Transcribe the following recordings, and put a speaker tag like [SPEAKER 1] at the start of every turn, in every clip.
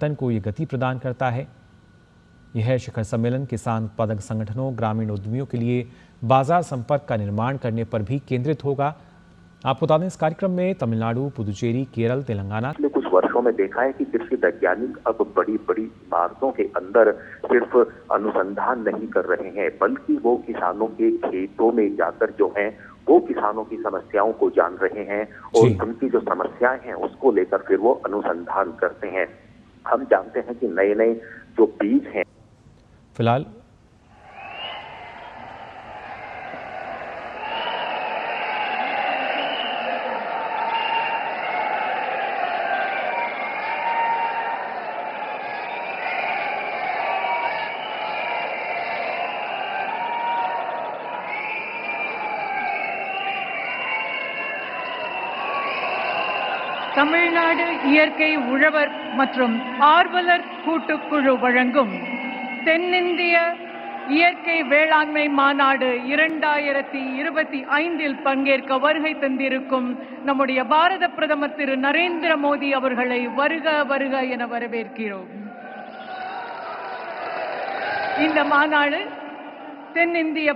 [SPEAKER 1] तन को ये गति प्रदान करता है। यह शिखर सम्मेलन किसान उत्पादक संगठनों ग्रामीण उद्यमियों के लिए बाज़ार संपर्क का निर्माण करने पर भी केंद्रित होगा। आपको बता दें इस कार्यक्रम में तमिलनाडु पुदुचेरी केरल तेलंगाना
[SPEAKER 2] पिछले कुछ वर्षों में देखा है कि कृषि वैज्ञानिक अब बड़ी बड़ी इमारतों के अंदर सिर्फ़ अनुसंधान नहीं कर रहे हैं बल्कि वो किसानों के खेतों में जाकर जो है वो किसानों की समस्याओं को जान रहे हैं और। उनकी जो समस्याएँ हैं उसको लेकर फिर वो अनुसंधान करते हैं। हम जानते हैं कि नए नए जो बीज हैं
[SPEAKER 1] फ़िलहाल
[SPEAKER 3] தமிழ்நாடு இயற்கை உழவர் மற்றும் ஆர்வலர் கூட்டுக்குழு வழங்கும் தென்னிந்திய இயற்கை வேளாண்மை மாநாடு இரண்டாயிரத்தி இருபத்தி ஐந்தில் பங்கேற்க வருகை தந்திருக்கும் நம்முடைய பாரத பிரதமர் திரு நரேந்திர மோடி அவர்களை வருக வருக என வரவேற்கிறோம். இந்த மாநாடு தென்னிந்திய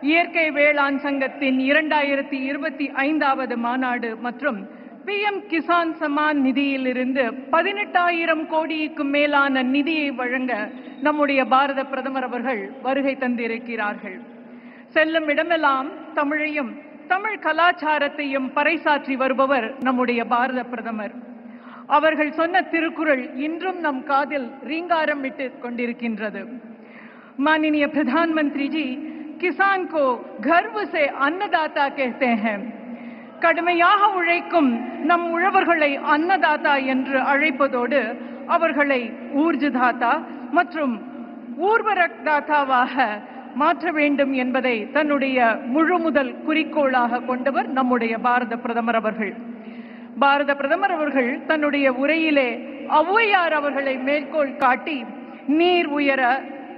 [SPEAKER 3] இயற்கை வேளாண் சங்கத்தின் இரண்டாயிரத்தி இருபத்தி ஐந்தாவது மாநாடு மற்றும் பி எம் கிசான் சமான் நிதியிலிருந்து பதினெட்டாயிரம் கோடிக்கு மேலான நிதியை வழங்க நம்முடைய பாரத பிரதமர் அவர்கள் வருகை தந்திருக்கிறார்கள். செல்லும் இடமெல்லாம் தமிழையும் தமிழ் கலாச்சாரத்தையும் பறைசாற்றி வருபவர் நம்முடைய பாரத பிரதமர். அவர்கள் சொன்ன திருக்குறள் இன்றும் நம் காதில் ரீங்காரம் விட்டு கொண்டிருக்கின்றது. மானினிய பிரதான் மந்திரிஜி கிசான் கோ கர்வ சே அன்னதாத்தா கேத்தே ஹேன் கடுமையாக உழைக்கும் நம் உழவர்களை அன்னதாதா என்று அழைப்பதோடு அவர்களை ஊர்ஜதாதா மற்றும் ஊர்வரக் தாத்தாவாக மாற்ற வேண்டும் என்பதை தன்னுடைய முழு முதல் குறிக்கோளாக கொண்டவர் நம்முடைய பாரத பிரதமர் அவர்கள். பாரத பிரதமர் அவர்கள் தன்னுடைய உரையிலே ஔவையார் அவர்களை மேற்கோள் காட்டி நீர் உயர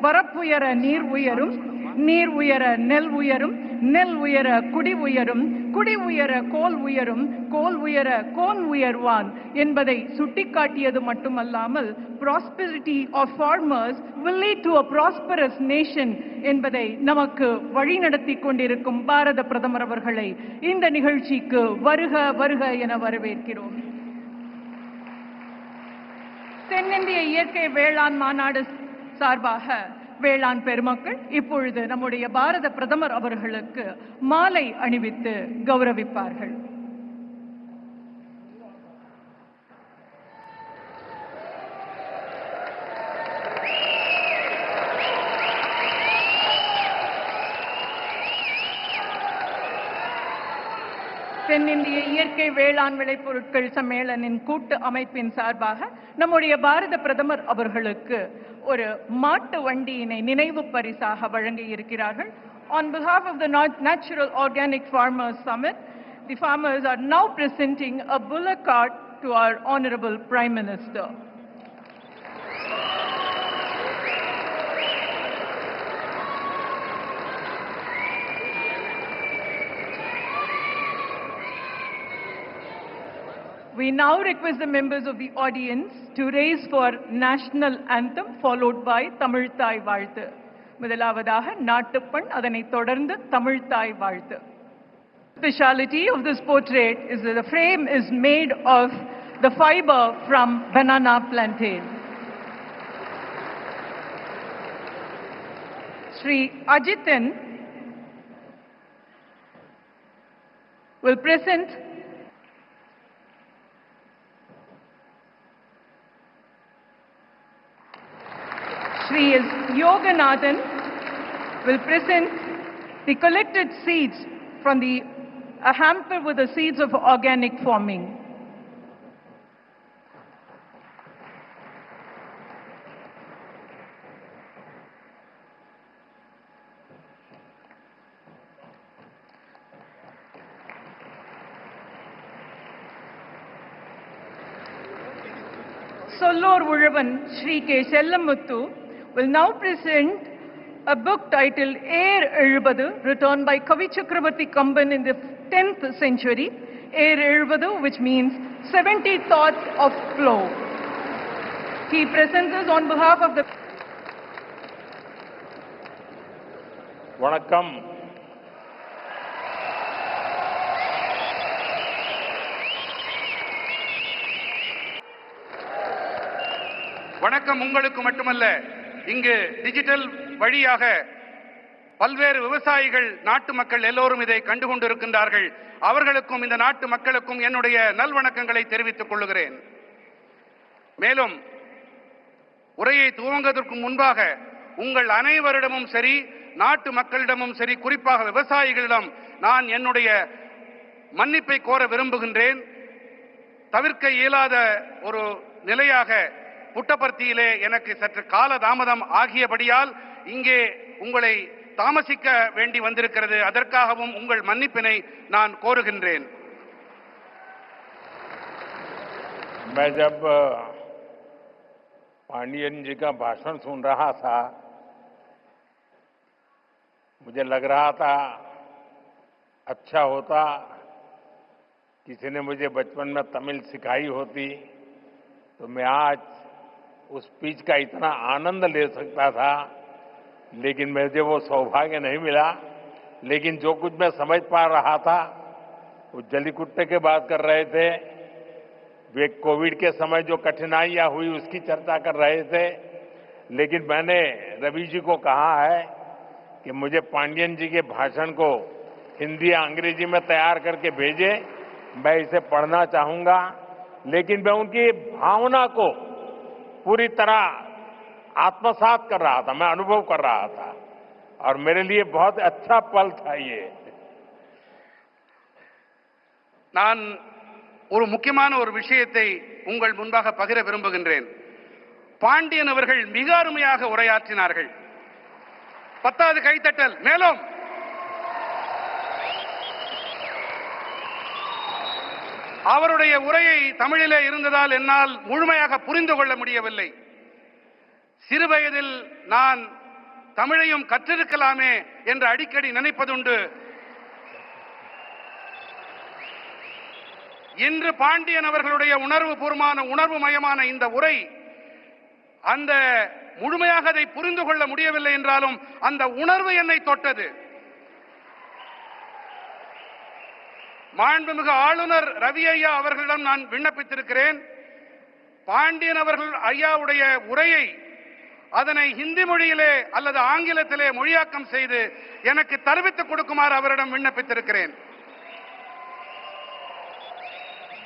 [SPEAKER 3] வரப்புயர நீர் உயரும் நீர் உயர நெல் உயரும் நெல் உயர குடி உயரும் குடி உயர கோல் உயரும் கோல் உயர கோன் உயர்வான் என்பதை சுட்டிக்காட்டியது மட்டுமல்லாமல் prosperity of farmers will lead to a prosperous nation என்பதை நமக்கு வழிநடத்தி கொண்டிருக்கும் பாரத பிரதமர் அவர்களை இந்த நிகழ்ச்சிக்கு வருக வருக என வரவேற்கிறோம். தென்னிந்திய இயற்கை வேளாண் மாநாடு சார்பாக வேளாண் பெருமக்கள் இப்பொழுது நம்முடைய பாரத பிரதமர் அவர்களுக்கு மாலை அணிவித்து கௌரவிப்பார்கள். தென்னிந்திய இயற்கை வேளாண் விளைபொருட்கள் சம்மேளனின் கூட்டு அமைப்பின் சார்பாக நம்முடைய பாரத பிரதமர் அவர்களுக்கு ஒரு மாட்டு வண்டியினை நினைவு பரிசாக வழங்கி இருக்கிறார்கள் On behalf of the Nat- Natural Organic Farmers Summit, the farmers are now presenting a bullock cart to our Honorable Prime Minister. We now request the members of the audience to raise for national anthem followed by Tamil தாய் வாழ்த்து முதலாவதாக நாட்டுப்பண் அதனைத் தொடர்ந்து தமிழ் தாய் வாழ்த்து Speciality of this portrait is that the frame is made of the fiber from banana plantain. Sri Ajitan will present Sri Yoganathan will present the collected seeds from the a hamper with the seeds of organic farming. Sollor Ulavan Sri K. Sellamuttu will now present a book titled Air Ezhubadu, written by Kavi Chakravarti Kamban in the 10th century. Air Ezhubadu, which means 70 thoughts of flow. He presents us on behalf of the
[SPEAKER 4] வணக்கம்
[SPEAKER 5] வணக்கம் உங்களுக்கு மட்டுமல்ல இங்கு digital வழியாக பல்வேறு விவசாயிகள் நாட்டு மக்கள் எல்லோரும் இதை கண்டுகொண்டிருக்கின்றார்கள். அவர்களுக்கும் இந்த நாட்டு மக்களுக்கும் என்னுடைய நல்வணக்கங்களை தெரிவித்துக் கொள்கிறேன் மேலும் உரையை துவங்குவதற்கு முன்பாக உங்கள் அனைவரிடமும் சரி நாட்டு மக்களிடமும் சரி குறிப்பாக விவசாயிகளிடம் நான் என்னுடைய மன்னிப்பை கோர விரும்புகின்றேன். தவிர்க்க இயலாத ஒரு நிலையாக புட்டபர்த்தியிலே எனக்கு சற்று கால தாமதம் ஆகியபடியால் இங்கே உங்களை தாமசிக்க வேண்டி வந்திருக்கிறது அதற்காகவும் உங்கள் மன்னிப்பினை நான் கோருகின்றேன்
[SPEAKER 4] मैं जब अ, पांडियन जी का भाषण सुन रहा था मुझे लग रहा था अच्छा होता किसी ने मुझे बचपन में तमिल सिखाई होती तो मैं आज उस स्पीच का इतना आनंद ले सकता था, लेकिन मुझे वो सौभाग्य नहीं मिला, लेकिन जो कुछ मैं समझ पा रहा था, वो जलीकुट्टे के बात कर रहे थे, वे कोविड के समय जो कठिनाइयाँ हुई उसकी चर्चा कर रहे थे, लेकिन मैंने रवि जी को कहा है कि मुझे पांडियन जी के भाषण को हिंदी या अंग्रेज़ी में तैयार करके भेजे, मैं इसे पढ़ना चाहूँगा, लेकिन मैं उनकी भावना को पूरी तरह आत्मसात कर रहा था मैं अनुभव कर रहा था और मेरे लिए बहुत अच्छा पल था ये
[SPEAKER 5] நான் ஒரு முக்கியமான ஒரு விஷயத்தை உங்கள் முன்பாக பகிர விரும்புகின்றேன் பாண்டியன் அவர்கள் மிக அருமையாக உரையாற்றினார்கள் பத்தாவது கைத்தட்டல் மேலும் அவருடைய உரையை தமிழிலே இருந்ததால் என்னால் முழுமையாக புரிந்து கொள்ள முடியவில்லை. சிறுவயதில் நான் தமிழையும் கற்றிருக்கலாமே என்று அடிக்கடி நினைப்பதுண்டு. இன்று பாண்டியன் அவர்களுடைய உணர்வு பூர்வமான உணர்வு மயமான இந்த உரை அந்த முழுமையாக அதை புரிந்து கொள்ள முடியவில்லை என்றாலும் அந்த உணர்வு என்னை தொட்டது. மாண்புமிகு ஆளுநர் ரவி ஐயா அவர்களிடம் நான் விண்ணப்பித்திருக்கிறேன் பாண்டியன் அவர்கள் ஐயாவுடைய உரையை அதனை ஹிந்தி மொழியிலே அல்லது ஆங்கிலத்திலே மொழியாக்கம் செய்து எனக்கு தெரிவித்துக் கொடுக்குமாறு அவரிடம் விண்ணப்பித்திருக்கிறேன்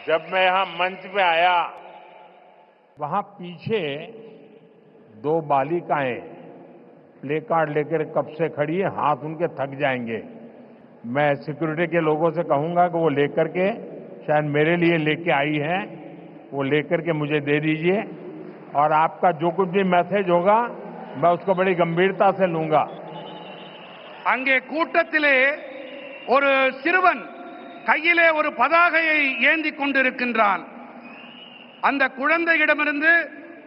[SPEAKER 4] जब मैं यहां मंच पे आया वहां पीछे दो बालिकाएं प्ले कार्ड लेकर कब से खड़ी है हाथ उनके थक जाएंगे मैं सिक्योरिटी के लोगों से कहूंगा कि वो लेकर के शायद मेरे लिए लेके आई है वो लेकर के मुझे दे दीजिए और आपका जो कुछ भी मैसेज होगा मैं उसको बड़ी गंभीरता से लूंगा
[SPEAKER 5] அங்கே கூட்டத்திலே ஒரு சிறுவன் கையிலே ஒரு பதாகையை ஏந்தி கொண்டிருக்கின்றான் அந்த குழந்தையிடமிருந்து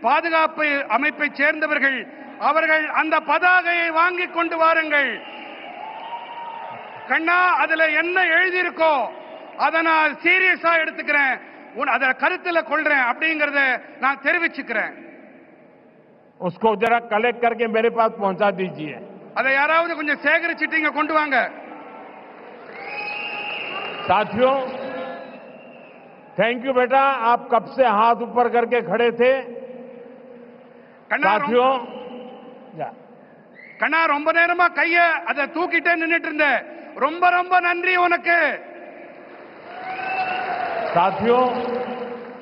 [SPEAKER 5] பாதுகாப்பு அமைப்பை சேர்ந்தவர்கள் அவர்கள் அந்த பதாகையை வாங்கி கொண்டு வாருங்கள் கண்ணா அதுல என்ன எழுதியிருக்கோ அதை நான் சீரியஸா எடுத்துக்கிறேன் உன் அதை கருத்துல கொள்றேன் அப்படிங்கறத நான் தெரிவிச்சுக்கிறேன்
[SPEAKER 4] उसको जरा कलेक्ट करके मेरे पास पहुंचा दीजिए
[SPEAKER 5] அதை யாராவது கொஞ்சம் சேகரிச்சுட்டு இங்க கொண்டு வாங்க
[SPEAKER 4] साथियों थैंक यू बेटा आप कब से हाथ ऊपर करके खड़े थे
[SPEAKER 5] கண்ணா ரொம்ப-
[SPEAKER 4] साथियों या,
[SPEAKER 5] கண்ணா ரொம்ப நேரமா கைய அதை தூக்கிட்டே நின்னுட்டு இருந்த ரொம்ப ரொம்ப நன்றி உனக்கு
[SPEAKER 4] साथियों